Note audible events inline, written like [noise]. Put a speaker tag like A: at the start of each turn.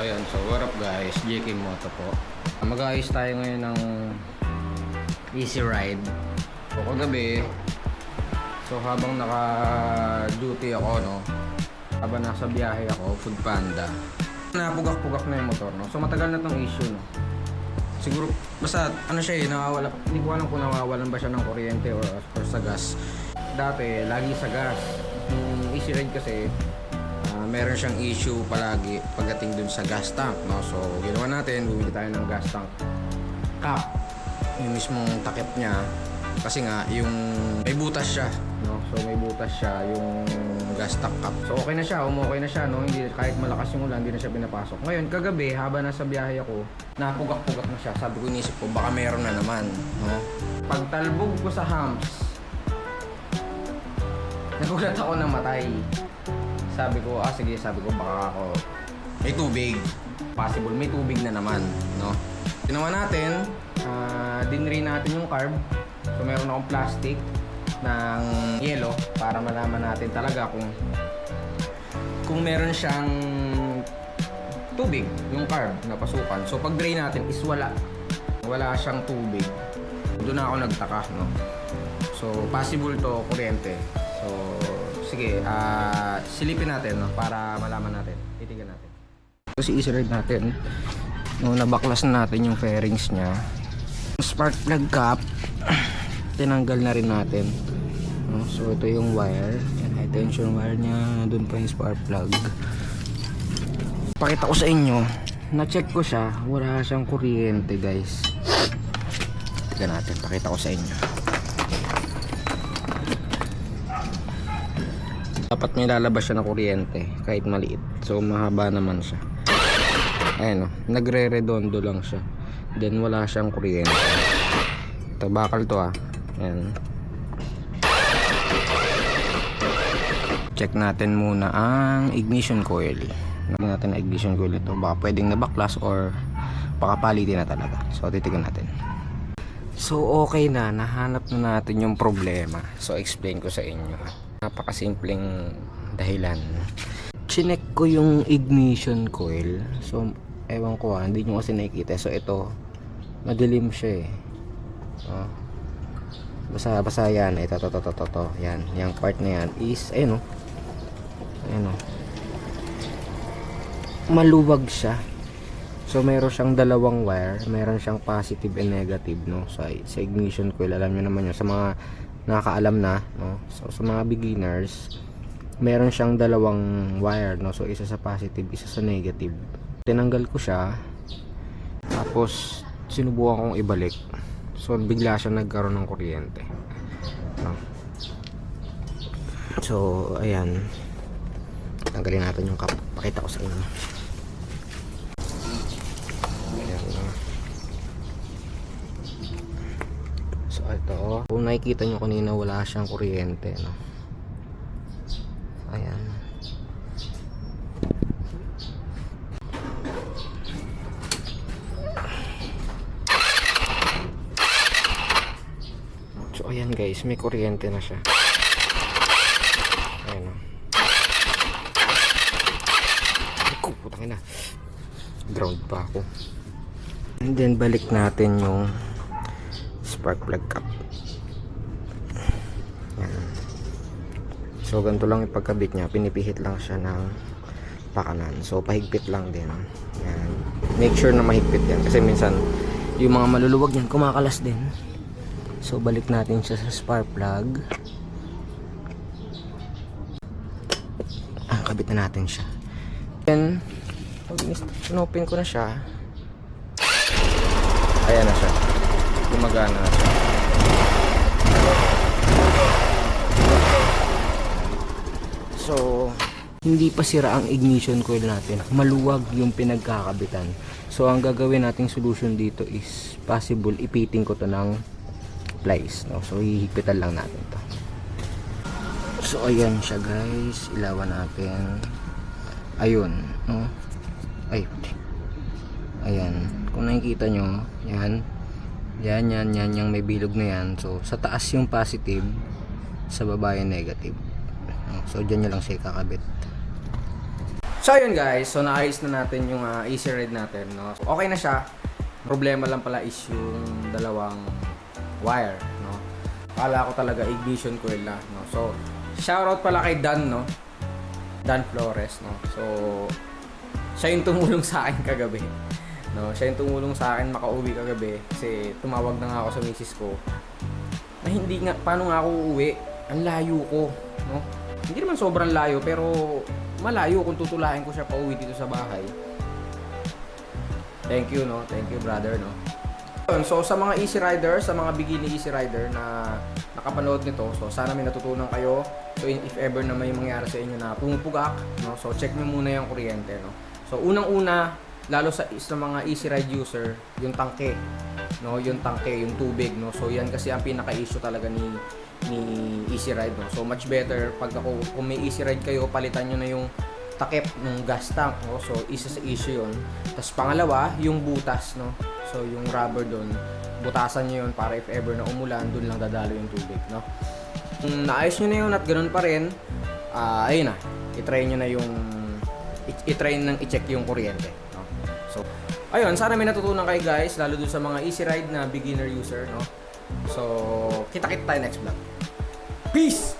A: Ayan, so what up guys, JK Moto po. Mag-aayos tayo ngayon ng easy ride. So kagabi, so habang naka-duty ako, no, habang nasa biyahe ako, food panda, napugak-pugak na yung motor, no. So matagal na tong issue, no. Siguro, basta ano siya eh, nawawala, hindi ko alam kung nawawalan ba siya ng kuryente or, or sa gas. Dati, lagi sa gas. Yung easy ride kasi, Ah, meron siyang issue palagi pagdating dun sa gas tank, no? So, ginawa natin, bumili tayo ng gas tank cap. Yung mismong takip niya. Kasi nga, yung may butas siya, no? So, may butas siya, yung gas tank cap. So, okay na siya, umokay na siya, no? Hindi, kahit malakas yung ulan, hindi na siya pinapasok. Ngayon, kagabi, habang nasa biyahe ako, napugak-pugak na siya. Sabi ko, inisip ko, baka meron na naman, no? Pagtalbog ko sa hams, nagulat ako na matay sabi ko, ah sige, sabi ko baka ako may tubig. Possible, may tubig na naman, no? Ginawa natin, ah dinri natin yung carb. So meron akong plastic ng yelo para malaman natin talaga kung kung meron siyang tubig, yung carb na pasukan. So pag drain natin is wala. Wala siyang tubig. Doon na ako nagtaka, no? So possible to kuryente. So sige, ah silipin natin no para malaman natin. Titigan natin. So si easy ride natin. No, nabaklas na natin yung fairings niya. Spark plug cap [clears throat] tinanggal na rin natin. No, so ito yung wire, yan high tension wire niya, doon pa yung spark plug. Pakita ko sa inyo, na-check ko siya, wala siyang kuryente, guys. Tignan natin, pakita ko sa inyo. Dapat may lalabas siya ng kuryente kahit maliit. So mahaba naman siya. Ayan o nagre-redondo lang siya. Then wala siyang kuryente. Ito bakal to ah. Ayan. Check natin muna ang ignition coil. Tignan natin ang ignition coil ito baka pwedeng nabaklas or baka palitin na talaga. So titigan natin. So okay na, nahanap na natin yung problema. So explain ko sa inyo. Napakasimpleng dahilan. Chinek ko yung ignition coil. So ewan ko ah, hindi nyo kasi nakikita. So ito, madilim siya eh. Oh. Basa, basa yan. Ito, to, to, to, to, to. Yan, yung part na yan is, ayun oh. Ayun oh. Maluwag siya. So meron siyang dalawang wire, meron siyang positive and negative no sa sa ignition coil. Alam niyo naman 'yun sa mga nakakaalam na no. So sa mga beginners, meron siyang dalawang wire no. So isa sa positive, isa sa negative. Tinanggal ko siya. Tapos sinubukan kong ibalik. So bigla siya nagkaroon ng kuryente. No. So ayan. Tanggalin natin yung cap. Pakita ko sa inyo. Ayan na. So ito, kung nakikita nyo kanina wala siyang kuryente, no. Ayan. So ayan guys, may kuryente na siya. Ayan na. Ako, putangin na. Ground pa ako. And then balik natin yung spark plug cap. Yan. So ganito lang ipagkabit niya, pinipihit lang siya ng pakanan. So pahigpit lang din. Yan. Make sure na mahigpit yan kasi minsan yung mga maluluwag yan kumakalas din. So balik natin siya sa spark plug. Ah, kabit na natin siya. Then pag in-open ko na siya, ayan na siya. Gumagana na siya. So, hindi pa sira ang ignition coil natin. Maluwag yung pinagkakabitan. So, ang gagawin nating solution dito is possible ipiting ko to ng plies. No? So, hihigpitan lang natin to. So, ayan siya guys. Ilawan natin. Ayun. No? Ay, puti. Ayan. Kung nakikita nyo, yan. Yan, yan, yan. Yung may bilog na yan. So, sa taas yung positive, sa baba yung negative. So, dyan nyo lang siya kakabit. So, ayun guys, so naayos na natin yung ah, easy ride natin, no. So, okay na siya. Problema lang pala is yung dalawang wire, no. Kala ko talaga ignition coil na, no. So shoutout pala kay Dan, no. Dan Flores, no. So siya yung tumulong sa akin kagabi. No, siya yung tumulong sa akin makauwi kagabi kasi tumawag na nga ako sa misis ko na hindi nga, paano nga ako uuwi? Ang layo ko, no? Hindi naman sobrang layo, pero malayo kung tutulain ko siya pa uwi dito sa bahay. Thank you, no? Thank you, brother, no? So, sa mga easy rider, sa mga bikini easy rider na nakapanood nito, so sana may natutunan kayo. So, if ever na may mangyari sa inyo na pumupugak, no? So, check nyo muna yung kuryente, no? So, unang-una, lalo sa, sa mga easy ride user, yung tangke, no? Yung tangke, yung tubig, no? So, yan kasi ang pinaka-issue talaga ni ni Easy Ride, no? So, much better pag ako, kung may Easy Ride kayo, palitan nyo na yung takip ng gas tank, no? So, isa sa issue yun. Tapos, pangalawa, yung butas, no? So, yung rubber doon, butasan nyo yun para if ever na umulan, doon lang dadalo yung tubig, no? Kung naayos nyo na yun at ganun pa rin, ah ayun na, itry nyo na yung, itry nang i-check yung kuryente? So, ayun, sana may natutunan kayo guys, lalo dun sa mga easy ride na beginner user, no? So, kita-kita tayo next vlog. Peace!